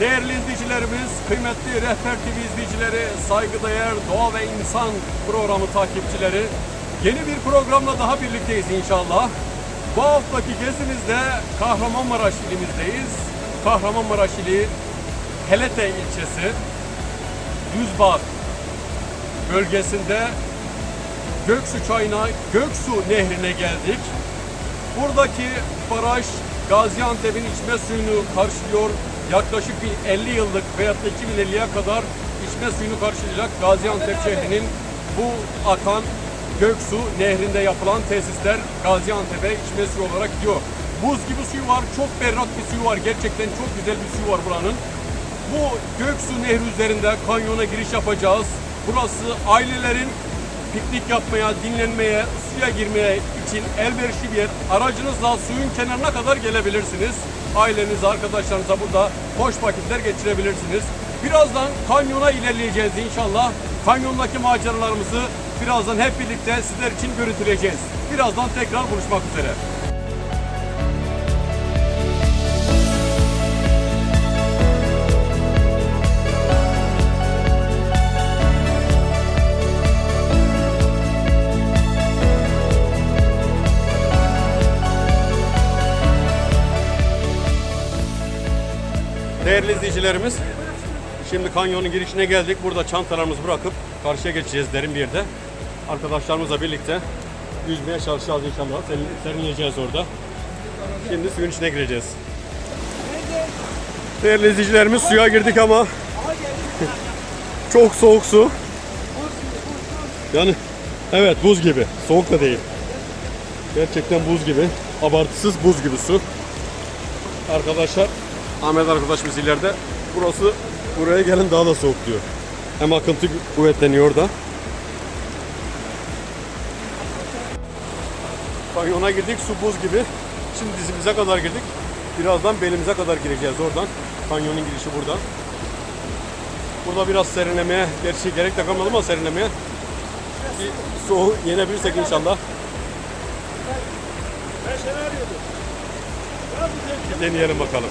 Değerli izleyicilerimiz, kıymetli Rehber TV izleyicileri, saygıdeğer doğa ve insan programı takipçileri, yeni bir programla daha birlikteyiz inşallah. Bu haftaki gezimizde Kahramanmaraş ilimizdeyiz. Kahramanmaraş ili Helete ilçesi, Düzbağ bölgesinde Göksu Çayı'na, Göksu Nehri'ne geldik. Buradaki baraj Gaziantep'in içme suyunu karşılıyor. Yaklaşık bir 50 yıllık veyahut da 2050'ye kadar içme suyunu karşılayacak Gaziantep şehrinin bu akan Göksu Nehri'nde yapılan tesisler Gaziantep'e içme suyu olarak gidiyor. Buz gibi suyu var, çok berrak bir suyu var. Gerçekten çok güzel bir suyu var buranın. Bu Göksu Nehri üzerinde kanyona giriş yapacağız. Burası ailelerin piknik yapmaya, dinlenmeye, suya girmeye için elverişli bir yer. Aracınızla suyun kenarına kadar gelebilirsiniz. Ailenize, arkadaşlarınıza burada hoş vakitler geçirebilirsiniz. Birazdan kanyona ilerleyeceğiz inşallah. Kanyondaki maceralarımızı birazdan hep birlikte sizler için görüntüleyeceğiz. Birazdan tekrar buluşmak üzere. Değerli izleyicilerimiz, şimdi kanyonun girişine geldik. Burada çantalarımızı bırakıp karşıya geçeceğiz derin bir yerde. Arkadaşlarımızla birlikte yüzmeye çalışacağız inşallah. Serin, serinleyeceğiz orada. Şimdi suyun içine gireceğiz. Değerli izleyicilerimiz suya girdik ama çok soğuk su. Yani evet buz gibi. Soğuk da değil. Gerçekten buz gibi. Abartısız buz gibi su. Arkadaşlar Ahmet arkadaşımız ileride. Burası buraya gelin daha da soğuk diyor. Hem akıntı kuvvetleniyor orada. Kanyona girdik su buz gibi. Şimdi dizimize kadar girdik. Birazdan belimize kadar gireceğiz oradan. Kanyonun girişi buradan. Burada biraz serinlemeye, gerçi gerek de kalmadı ama serinlemeye. Bir soğuğu yenebilirsek inşallah. Deneyelim bakalım.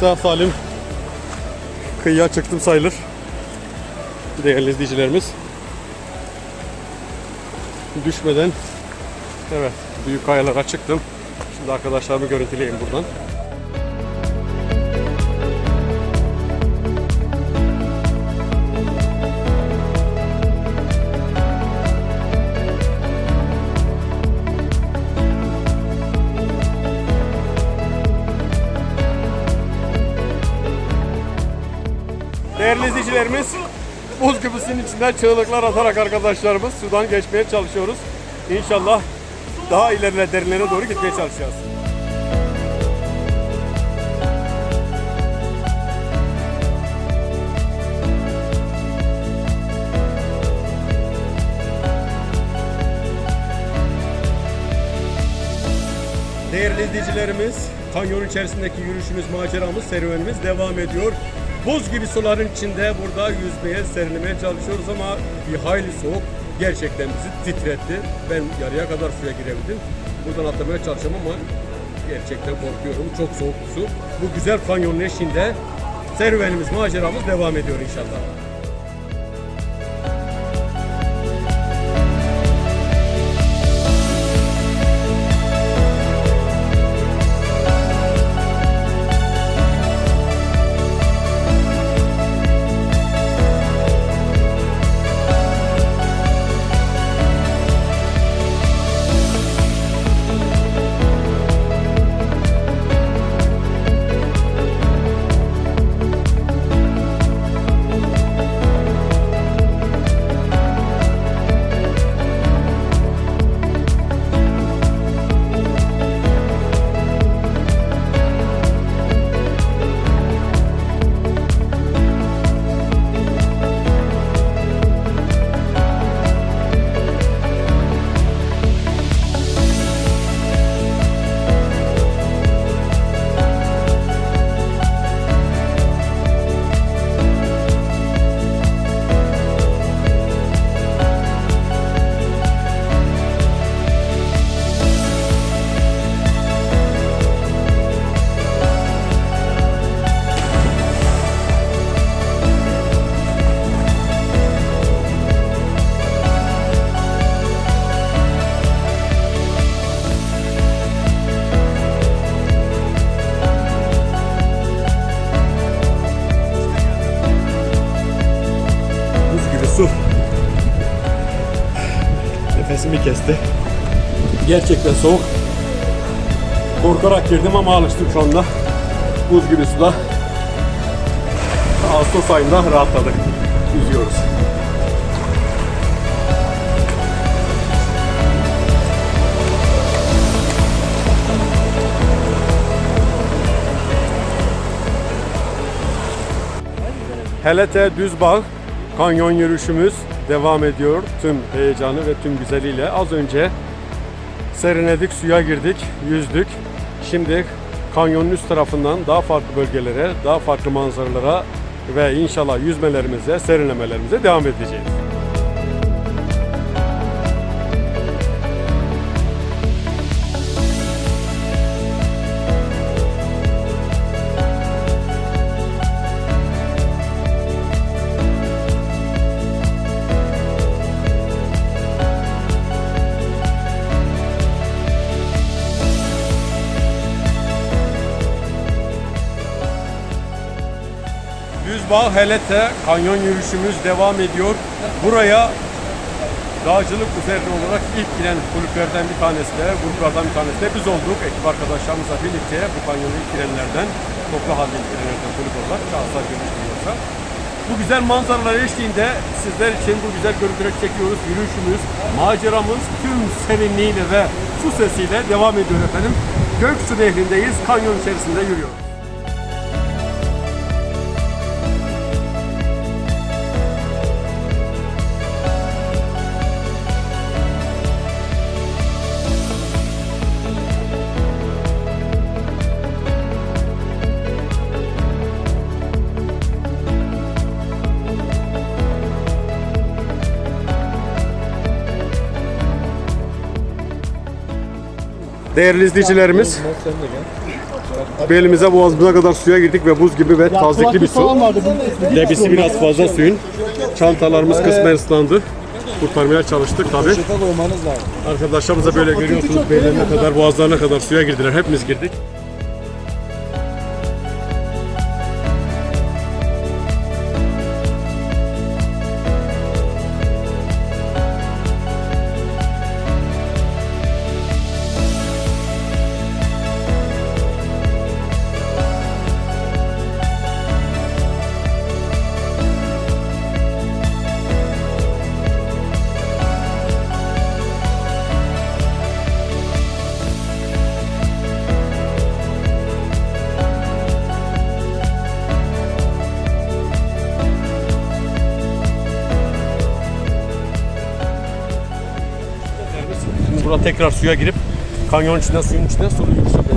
sağ salim kıyıya çıktım sayılır. Değerli izleyicilerimiz. Düşmeden evet büyük kayalara çıktım. Şimdi arkadaşlarımı görüntüleyeyim buradan. Buz suyun içinden çığlıklar atarak arkadaşlarımız sudan geçmeye çalışıyoruz. İnşallah daha ilerine derinlere doğru gitmeye çalışacağız. Değerli izleyicilerimiz, kanyon içerisindeki yürüyüşümüz, maceramız, serüvenimiz devam ediyor. Buz gibi suların içinde burada yüzmeye, serinlemeye çalışıyoruz ama bir hayli soğuk gerçekten bizi titretti. Ben yarıya kadar suya girebildim. Buradan atlamaya çalışacağım ama gerçekten korkuyorum. Çok soğuk su. Bu güzel kanyonun eşiğinde serüvenimiz, maceramız devam ediyor inşallah. Kesti. Gerçekten soğuk. Korkarak girdim ama alıştım şu anda. Buz gibi suda. Ağustos ayında rahatladık. Yüzüyoruz. Helete Düzbağ kanyon yürüyüşümüz devam ediyor tüm heyecanı ve tüm güzeliyle. Az önce serinledik, suya girdik, yüzdük. Şimdi kanyonun üst tarafından daha farklı bölgelere, daha farklı manzaralara ve inşallah yüzmelerimize, serinlemelerimize devam edeceğiz. Düzbağ Helete kanyon yürüyüşümüz devam ediyor. Buraya dağcılık üzerine olarak ilk giren kulüplerden bir tanesi de, gruplardan bir tanesi de biz olduk. Ekip arkadaşlarımızla birlikte bu kanyonu ilk girenlerden, toplu halde ilk girenlerden kulüp olarak şahıslar görüştürüyorsa. Bu güzel manzaralar eşliğinde sizler için bu güzel görüntüleri çekiyoruz. Yürüyüşümüz, maceramız tüm serinliğiyle ve su sesiyle devam ediyor efendim. Göksu Nehri'ndeyiz, kanyon içerisinde yürüyoruz. Değerli izleyicilerimiz, belimize boğazımıza kadar suya girdik ve buz gibi ve tazikli bir su. Debisi biraz fazla suyun. Çantalarımız kısmen ıslandı. Kurtarmaya çalıştık tabi. Arkadaşlarımıza böyle görüyorsunuz bellerine kadar boğazlarına kadar suya girdiler. Hepimiz girdik. Tekrar suya girip kanyonun içinden suyun içinden sulu yürüyüş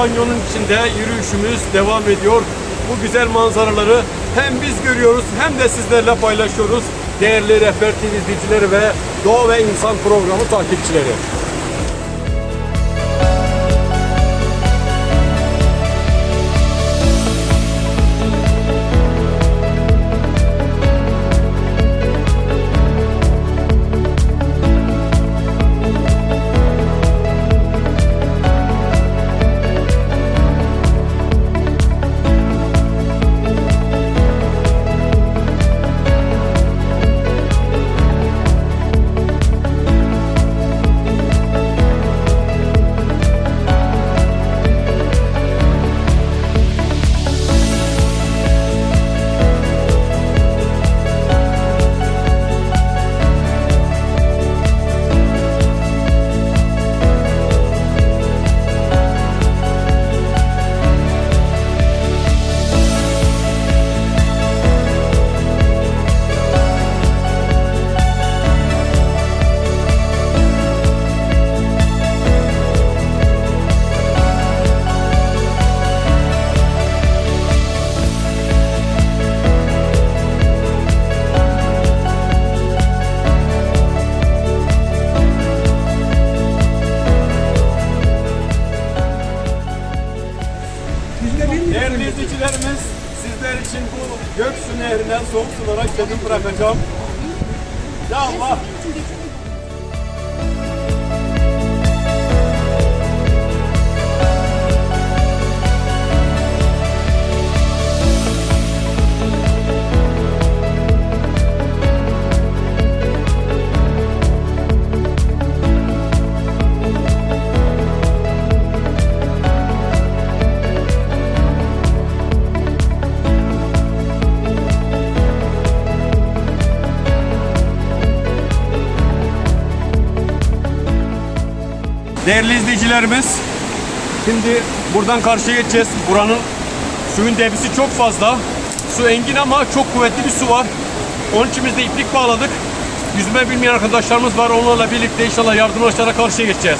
kanyonun içinde yürüyüşümüz devam ediyor. Bu güzel manzaraları hem biz görüyoruz hem de sizlerle paylaşıyoruz. Değerli Rehber TV izleyicileri ve Doğa ve İnsan programı takipçileri. İzleyicilerimiz, şimdi buradan karşıya geçeceğiz. Buranın suyun debisi çok fazla. Su engin ama çok kuvvetli bir su var. Onun için biz de iplik bağladık. Yüzme bilmeyen arkadaşlarımız var. Onlarla birlikte inşallah yardımlaşarak karşıya geçeceğiz.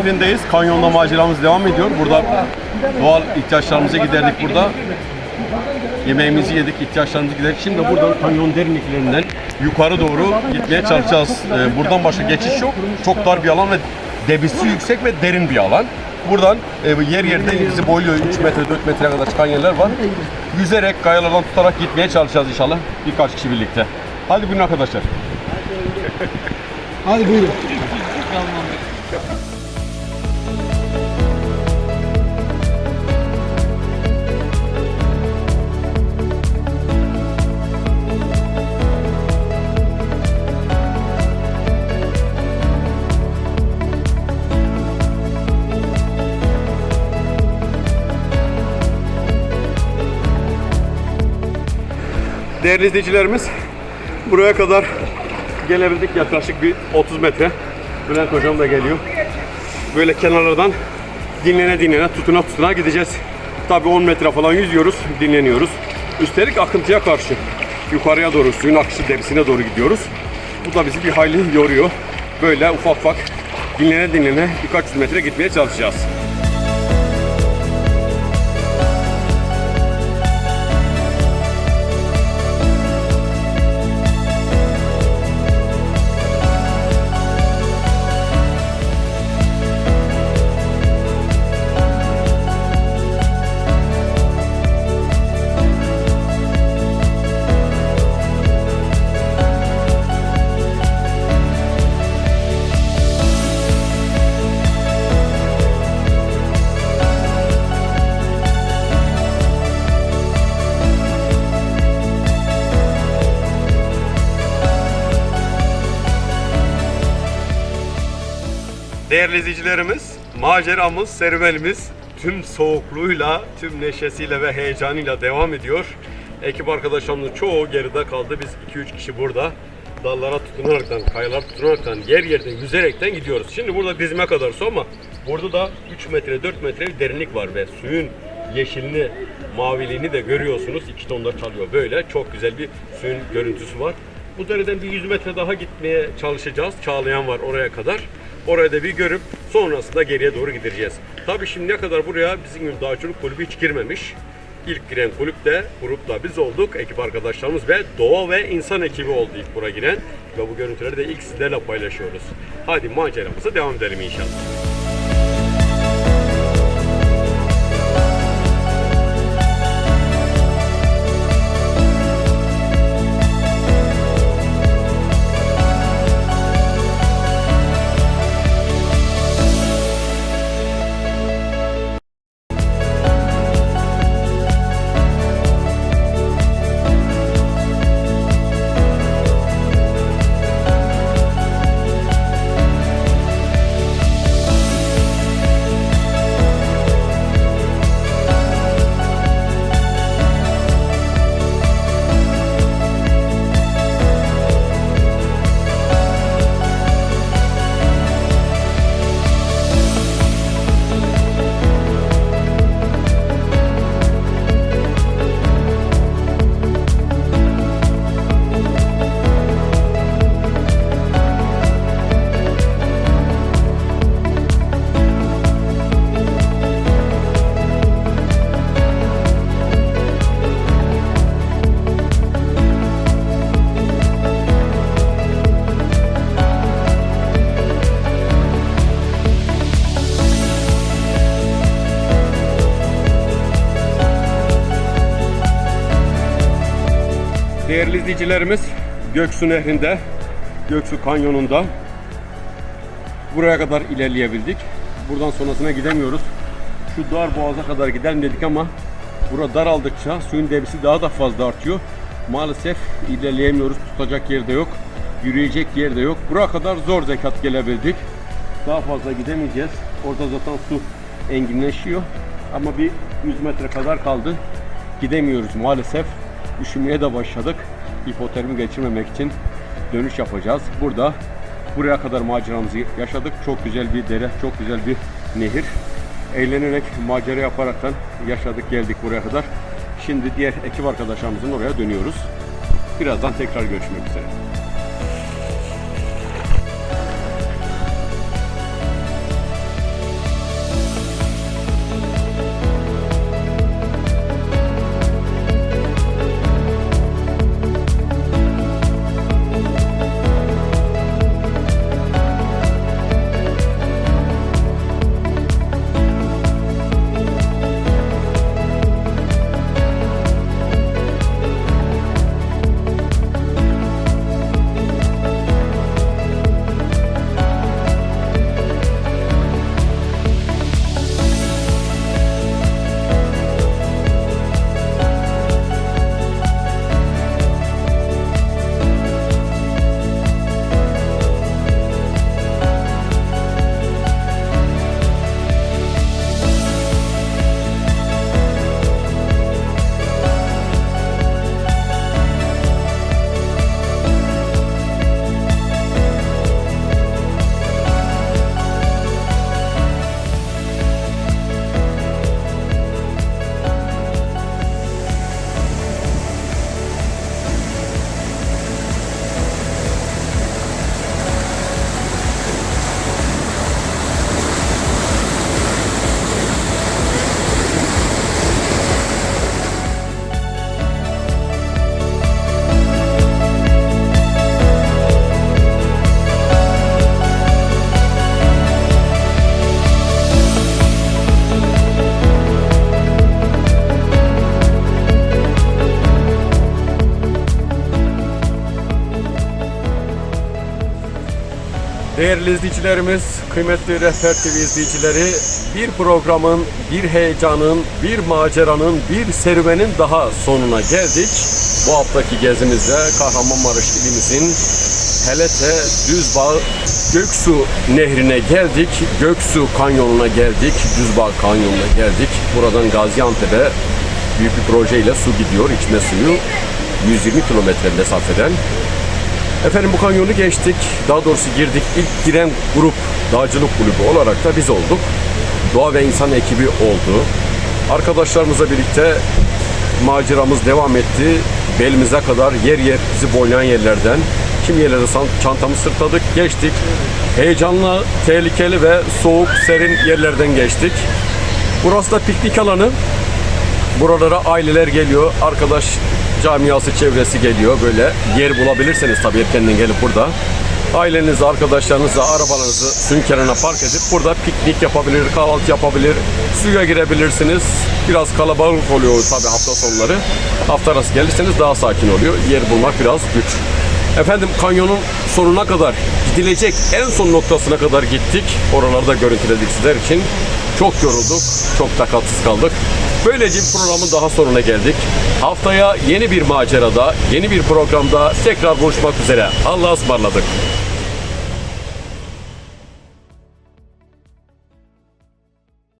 Nehrindeyiz. Kanyonda maceramız devam ediyor. Burada doğal ihtiyaçlarımızı giderdik burada. Yemeğimizi yedik, ihtiyaçlarımızı giderdik. Şimdi buradan kanyon derinliklerinden yukarı doğru gitmeye çalışacağız. Ee, buradan başka geçiş yok. Çok dar bir alan ve debisi yüksek ve derin bir alan. Buradan e, yer yerde bizi boyluyor. 3 metre, 4 metreye kadar çıkan yerler var. Yüzerek, kayalardan tutarak gitmeye çalışacağız inşallah. Birkaç kişi birlikte. Hadi buyurun arkadaşlar. Hadi buyurun. Değerli izleyicilerimiz buraya kadar gelebildik yaklaşık bir 30 metre. Bülent hocam da geliyor. Böyle kenarlardan dinlene dinlene tutuna tutuna gideceğiz. Tabi 10 metre falan yüzüyoruz, dinleniyoruz. Üstelik akıntıya karşı yukarıya doğru suyun akışı derisine doğru gidiyoruz. Bu da bizi bir hayli yoruyor. Böyle ufak ufak dinlene dinlene birkaç yüz metre gitmeye çalışacağız. Değerli izleyicilerimiz, maceramız, serüvenimiz tüm soğukluğuyla, tüm neşesiyle ve heyecanıyla devam ediyor. Ekip arkadaşlarımızın çoğu geride kaldı. Biz 2-3 kişi burada dallara tutunaraktan, kayalara tutunaraktan, yer yerden yüzerekten gidiyoruz. Şimdi burada dizime kadar su ama burada da 3 metre, 4 metre bir derinlik var ve suyun yeşilini, maviliğini de görüyorsunuz. İki tonda çalıyor böyle. Çok güzel bir suyun görüntüsü var. Bu dereden bir 100 metre daha gitmeye çalışacağız. Çağlayan var oraya kadar. Oraya da bir görüp sonrasında geriye doğru gideceğiz. Tabii şimdiye kadar buraya bizim gibi dağcılık kulübü hiç girmemiş. İlk giren kulüp de grupla biz olduk. Ekip arkadaşlarımız ve doğa ve insan ekibi oldu ilk buraya giren. Ve bu görüntüleri de ilk sizlerle paylaşıyoruz. Hadi maceramıza devam edelim inşallah. Değerli izleyicilerimiz, Göksu Nehri'nde, Göksu Kanyonu'nda buraya kadar ilerleyebildik. Buradan sonrasına gidemiyoruz. Şu dar boğaza kadar gidelim dedik ama burada daraldıkça suyun debisi daha da fazla artıyor. Maalesef ilerleyemiyoruz. Tutacak yer de yok. Yürüyecek yer de yok. Buraya kadar zor zekat gelebildik. Daha fazla gidemeyeceğiz. Orada zaten su enginleşiyor. Ama bir 100 metre kadar kaldı. Gidemiyoruz maalesef. Üşümeye de başladık. Hipotermi geçirmemek için dönüş yapacağız. Burada buraya kadar maceramızı yaşadık. Çok güzel bir dere, çok güzel bir nehir. Eğlenerek, macera yaparaktan yaşadık, geldik buraya kadar. Şimdi diğer ekip arkadaşlarımızın oraya dönüyoruz. Birazdan tekrar görüşmek üzere. Değerli izleyicilerimiz, kıymetli Rehber TV izleyicileri, bir programın, bir heyecanın, bir maceranın, bir serüvenin daha sonuna geldik. Bu haftaki gezimizde Kahramanmaraş ilimizin Helete Düzbağ Göksu Nehri'ne geldik. Göksu Kanyonu'na geldik. Düzbağ Kanyonu'na geldik. Buradan Gaziantep'e büyük bir projeyle su gidiyor, içme suyu. 120 kilometre mesafeden. Efendim bu kanyonu geçtik. Daha doğrusu girdik. İlk giren grup dağcılık kulübü olarak da biz olduk. Doğa ve insan ekibi oldu. Arkadaşlarımızla birlikte maceramız devam etti. Belimize kadar yer yer bizi boylayan yerlerden kim yerlere çantamızı sırtladık, geçtik. Heyecanlı, tehlikeli ve soğuk, serin yerlerden geçtik. Burası da piknik alanı. Buralara aileler geliyor, arkadaş camiası çevresi geliyor böyle. Yer bulabilirseniz tabii erkenden gelip burada. Ailenizi, arkadaşlarınızla arabalarınızı suyun kenarına park edip burada piknik yapabilir, kahvaltı yapabilir, suya girebilirsiniz. Biraz kalabalık oluyor tabii hafta sonları. Hafta arası gelirseniz daha sakin oluyor. Yer bulmak biraz güç. Efendim kanyonun sonuna kadar gidilecek en son noktasına kadar gittik. Oralarda görüntüledik sizler için. Çok yorulduk, çok takatsız kaldık. Böylece programın daha sonuna geldik. Haftaya yeni bir macerada, yeni bir programda tekrar buluşmak üzere. Allah'a ısmarladık.